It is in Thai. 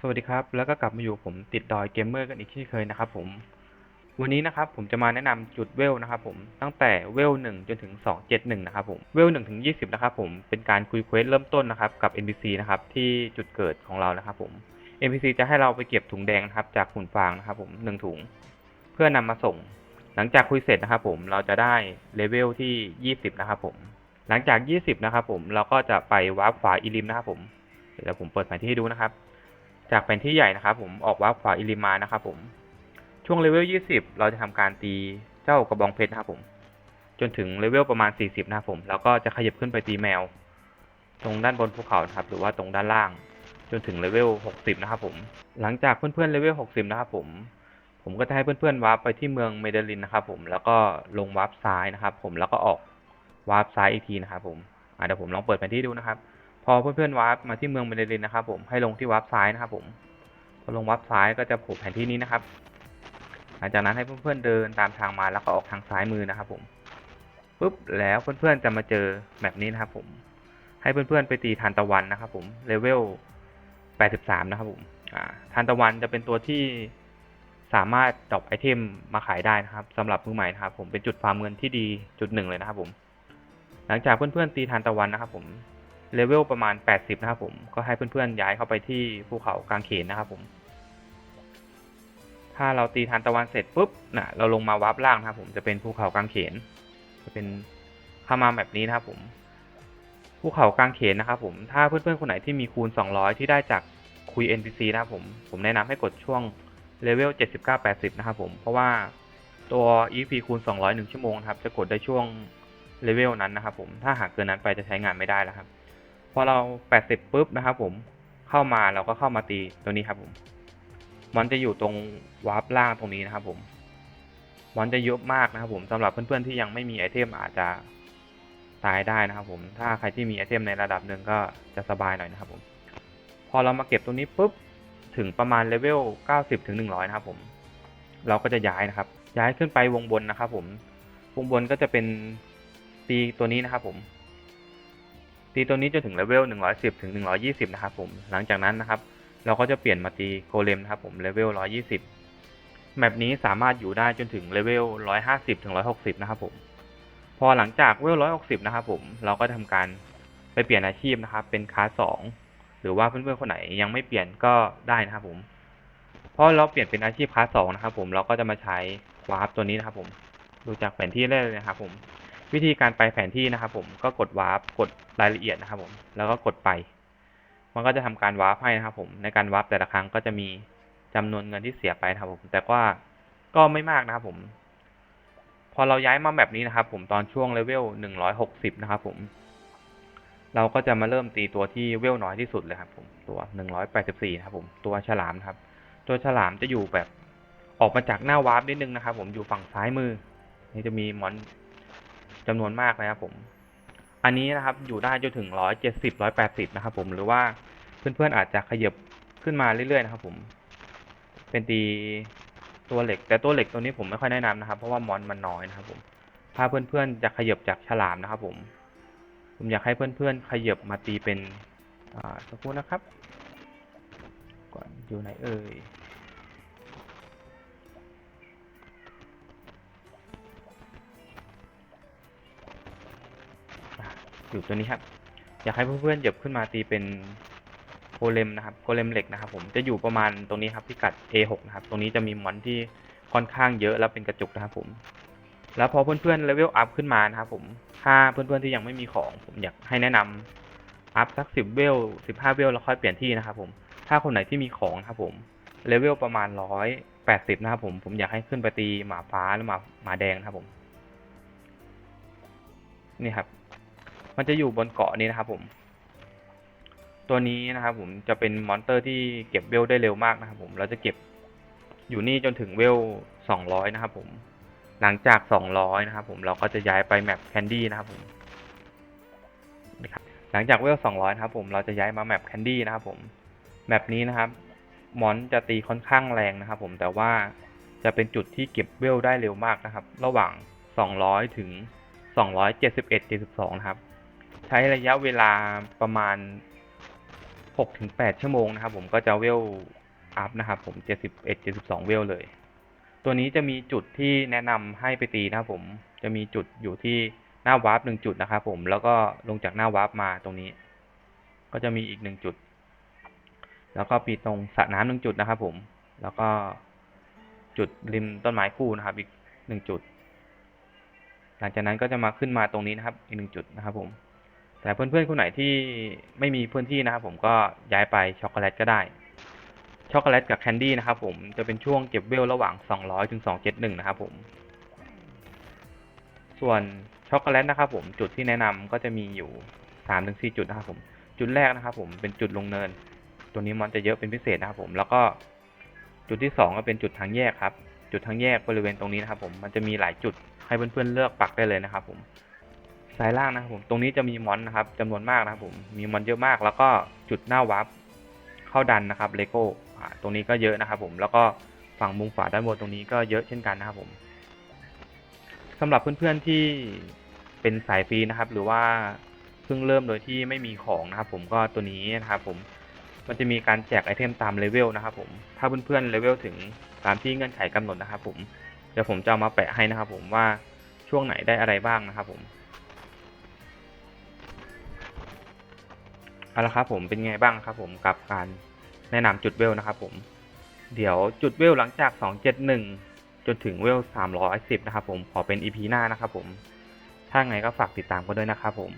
สวัสดีครับ แล้วก็กลับมาอยู่ผมติดดอยเกมเมอร์กันอีกเช่เคยนะครับผม วันนี้นะครับผมจะมาแนะนำจุดเวลนะครับผมตั้งแต่เวลหนึ่งจนถึงสองเจ็ดหนึ่งนะครับผมเวลหนึ่งถึงยี่สิบนะครับผมเป็นการคุยเควสเริ่มต้นนะครับกับ NPC นะครับที่จุดเกิดของเรานะครับผม NPC จะให้เราไปเก็บถุงแดงนะครับจากหุ่นฟางนะครับผมหนึ่งถุง เพื่อนำมาส่ง หลังจากคุยเสร็จนะครับผมเราจะได้เลเวลที่ยี่สิบนะครับผมหลังจากยี่สิบนะครับผมเราก็จะไปวาร์ปขวาอีลิมนะครับผมเดี๋ยวผมเปิดแผนที่ให้ดูนะครับ จากแผนที่ใหญ่นะครับผมออกวาขวาอิลิมานะครับผม ช่วงเลเวล 20 เราจะทำการตีเจ้ากระบองเพชรนะครับผม จนถึงเลเวลประมาณ 40 นะครับผม แล้วก็จะขยับขึ้นไปตีแมว ตรงด้านบนภูเขาครับ หรือว่าตรงด้านล่าง จนถึงเลเวล 60 นะครับผม หลังจากเพื่อนๆเลเวล 60 นะครับผม ผมก็จะให้เพื่อนๆวาร์ปไปที่เมืองเมเดลินนะครับผม แล้วก็ลงวาร์ปซ้ายนะครับผม แล้วก็ออกวาร์ปซ้ายอีกทีนะครับผมเดี๋ยวผมลองเปิดแผนที่ดูนะครับ พอเพื่อนๆวาร์ปมาที่เมืองเมเดลินนะครับ ผมให้ลงที่วาร์ปซ้ายนะครับ ผมพอลงวาร์ปซ้ายก็จะโผล่แผนที่นี้นะครับ หลังจากนั้นให้เพื่อนๆเดินตามทางมาแล้วก็ออกทางซ้ายมือนะครับ ผมปุ๊บแล้วเพื่อนๆจะมาเจอแบบนี้นะครับ ผม ให้เพื่อนๆไปตีทานตะวันนะครับ ผมเลเวล 83 นะครับ ผมทานตะวันจะเป็นตัวที่สามารถดรอปไอเทมมาขายได้นะครับสำหรับมือใหม่นะครับ ผมเป็นจุดฟาร์มเงินที่ดีจุดหนึ่งเลยนะครับ ผม หลังจากเพื่อนๆตีทานตะวันนะครับ ผม เลเวลประมาณ 80 นะครับผม ก็ให้เพื่อนๆย้ายเข้าไปที่ภูเขากลางเขนนะครับผม ถ้าเราตีทานตะวันเสร็จปุ๊บนะเราลงมาวับล่างนะครับผมจะเป็นภูเขากลางเขน จะเป็นเข้ามาแบบนี้นะครับผมภูเขากลางเขนนะครับผมถ้าเพื่อนๆคนไหนที่มีคูณ 200 ที่ได้จากคุย NPC นะครับผมผมแนะนำให้กดช่วงเลเวล 79-80 นะครับผมเพราะว่าตัว EP คูณ 200 1 ชั่วโมงครับจะกดได้ช่วงเลเวลนั้นนะครับผมถ้าหากเกินนั้นไปจะใช้งานไม่ได้แล้วครับ อเรา 80ปุ๊บนะครับผมเข้ามาเราก็เข้ามาตีตัวนี้ครับผม มันจะอยู่ตรงวาร์ปล่างตรงนี้นะครับผม มันจะเยอะมากนะครับผมสำหรับเพื่อนๆที่ยังไม่มีไอเทมอาจจะตายได้นะครับผม ถ้าใครที่มีไอเทมในระดับหนึ่งก็จะสบายหน่อยนะครับผม พอเรามาเก็บตรงนี้ปุ๊บถึงประมาณเลเวล 90ถึง100 นะครับผม เราก็จะย้ายนะครับ ย้ายขึ้นไปวงบนนะครับผม วงบนก็จะเป็นตีตัวนี้นะครับผม ตีตัวนี้จนถึงเลเวล110 ถึง 120 นะครับผม หลังจากนั้นนะครับ เราก็จะเปลี่ยนมาตีโกเลมนะครับผมเลเวล 120 แมปนี้สามารถอยู่ได้จนถึงเลเวล 150 ถึง 160 นะครับผม พอหลังจากเวล 160 นะครับผม เราก็ทำการไปเปลี่ยนอาชีพนะครับ เป็นคลาส2หรือว่าเพื่อนๆคนไหนยังไม่เปลี่ยนก็ได้นะครับผม พอเราเปลี่ยนเป็นอาชีพคลาส2นะครับผม เราก็จะมาใช้วาร์ปตัวนี้นะครับผม ดูจากแผนที่ได้เลยนะครับผม วิธีการไปแผนที่นะครับผมก็กดวาร์ปกดรายละเอียดนะครับผมแล้วก็กดไป มันก็จะทำการวาร์ปให้นะครับผมในการวาร์ปแต่ละครั้งก็จะมีจำนวนเงินที่เสียไปนะครับผมแต่ว่าก็ไม่มากนะครับผม พอเราย้ายมาแบบนี้นะครับผมตอนช่วงเลเวลหนึ่งร้อยหกสิบนะครับผม เราก็จะมาเริ่มตีตัวที่เวลน้อยที่สุดเลยครับผมตัวหนึ่งร้อยแปดสิบสี่นะครับผมตัวฉลามครับ ตัวฉลามจะอยู่แบบออกมาจากหน้าวาร์ปนิดนึงนะครับผมอยู่ฝั่งซ้ายมือ นี่จะมีมอน จำนวนมากนะครับผม อันนี้นะครับอยู่ได้จนถึงร้อยเจ็ดสิบร้อยแปดสิบนะครับ ผมหรือว่าเพื่อนๆอาจจะขยับขึ้นมาเรื่อยๆนะครับ ผม เป็นตีตัวเหล็ก แต่ตัวเหล็กตัวนี้ผมไม่ค่อยแนะนำนะครับ เพราะว่ามอนมันน้อยนะครับ ผม ถ้าเพื่อนๆจะขยับจากฉลามนะครับ ผม ผมอยากให้เพื่อนๆขยับมาตีเป็น อ่าสักครู่นะครับ ก่อนอยู่ไหนเอ่ย อยู่ตัวนี้ครับ อยากให้เพื่อนๆเหยียบขึ้นมาตีเป็นโกเลมนะครับโกเลมเหล็กนะครับผมจะอยู่ประมาณตรงนี้ครับพิกัด A6 นะครับ ตรงนี้จะมีมอนที่ค่อนข้างเยอะแล้วเป็นกระจุกนะครับผม แล้วพอเพื่อนๆเลเวลอัพขึ้นมานะครับผมถ้าเพื่อนๆที่ยังไม่มีของ ผมอยากให้แนะนำอัพสักสิบเวลสิบห้าเวลแล้วค่อยเปลี่ยนที่นะครับผมถ้าคนไหนที่มีของครับผมเลเวลประมาณร้อยแปดสิบนะครับผมผมอยากให้ขึ้นไปตีหมาฟ้าหรือหมาหมาแดงนะครับผม นี่ครับ มันจะอยู่บนเกาะนี้นะครับผม ตัวนี้นะครับผมจะเป็นมอนเตอร์ที่เก็บเวลได้เร็วมากนะครับผมเราจะเก็บอยู่นี่จนถึงเวลสองร้อยนะครับผม หลังจากสองร้อยนะครับผมเราก็จะย้ายไปแมปแคนดี้นะครับผมนี่ครับหลังจากเวลสองร้อยนะครับผมเราจะย้ายมาแมปแคนดี้นะครับผมแมปนี้นะครับมอนจะตีค่อนข้างแรงนะครับผมแต่ว่าจะเป็นจุดที่เก็บเวลได้เร็วมากนะครับ ระหว่างสองร้อยถึงสองร้อยเจ็ดสิบเอ็ดเจ็ดสิบสองนะครับ ใช้ระยะเวลาประมาณ6ถึง8ชั่วโมงนะครับ ผมก็จะเวลอัพนะครับผม 71 72 เวลเลย ตัวนี้จะมีจุดที่แนะนำให้ไปตีนะครับผม จะมีจุดอยู่ที่หน้าวาร์ปหนึ่งจุดนะครับผม แล้วก็ลงจากหน้าวาร์ปมาตรงนี้ ก็จะมีอีกหนึ่งจุด แล้วก็ปีตรงสระน้ำหนึ่งจุดนะครับผม แล้วก็จุดริมต้นไม้คู่นะครับ อีกหนึ่งจุด หลังจากนั้นก็จะมาขึ้นมาตรงนี้นะครับ อีกหนึ่งจุดนะครับผม แต่เพื่อนๆคนไหนที่ไม่มีพื้นที่นะครับผมก็ย้ายไปช็อกโกแลตก็ได้ ช็อกโกแลตกับแคนดี้นะครับผมจะเป็นช่วงเก็บเวลระหว่าง 200ถึง271 นะครับผม ส่วนช็อกโกแลตนะครับผมจุดที่แนะนำก็จะมีอยู่3ถึง4จุดนะครับผม จุดแรกนะครับผมเป็นจุดลงเนิน ตัวนี้มันจะเยอะเป็นพิเศษนะครับผมแล้วก็จุดที่สองก็เป็นจุดทางแยกครับ จุดทางแยกบริเวณตรงนี้นะครับผมมันจะมีหลายจุดให้เพื่อนๆเลือกปักได้เลยนะครับผม ซ้ายล่างนะครับผม ตรงนี้จะมีมอนนะครับจำนวนมากนะครับผม มีมอนเยอะมาก แล้วก็จุดหน้าวับเข้าดันนะครับเลโก้ตรงนี้ก็เยอะนะครับผม แล้วก็ฝั่งมุมขวาด้านบนตรงนี้ก็เยอะเช่นกันนะครับผมสำหรับเพื่อนๆที่เป็นสายฟรีนะครับ หรือว่าเพิ่งเริ่มโดยที่ไม่มีของนะครับผมก็ตัวนี้นะครับผม มันจะมีการแจกไอเทมตามเลเวลนะครับผม ถ้าเพื่อนๆเลเวลถึงตามที่เงื่อนไขกำหนดนะครับผม เดี๋ยวผมจะเอามาแปะให้นะครับผมว่าช่วงไหนได้อะไรบ้างนะครับผม เอาละครับผมเป็นไงบ้างครับผมกับการแนะนำจุดเวลนะครับผม เดี๋ยวจุดเวลหลังจาก 271 จนถึงเวล 310 นะครับผมขอเป็น EP หน้านะครับผม ถ้าไงก็ฝากติดตามกันด้วยนะครับผม